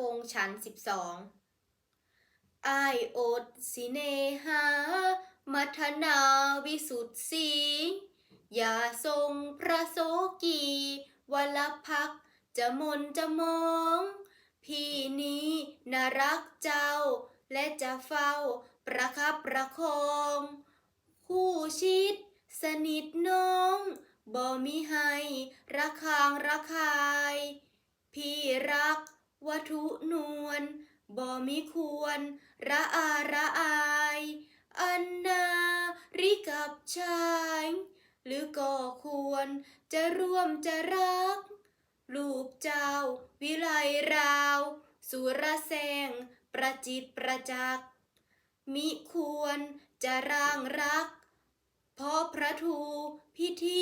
วงศ์ฉันสิบสองอายอดสิเนหา มัทนาวิสุทธิ์สีอย่าทรงพระโสกีวลพักจะมนจะมอง พี่นี้นารักเจ้า และจะเฝ้าประคับประคอง คู่ชิดสนิทน้องบ่มีให้ระคางระคาย พี่รัก วัตุนวลบ่มีควร ระอาระอาย อันนาริกับชาย หรือก็ควร จะร่วมจะรัก ลูกเจ้า วิไลราว สุรแสง ประจิตประจักษ์มิควรจะร่างรัก เพราะพระทูพิธี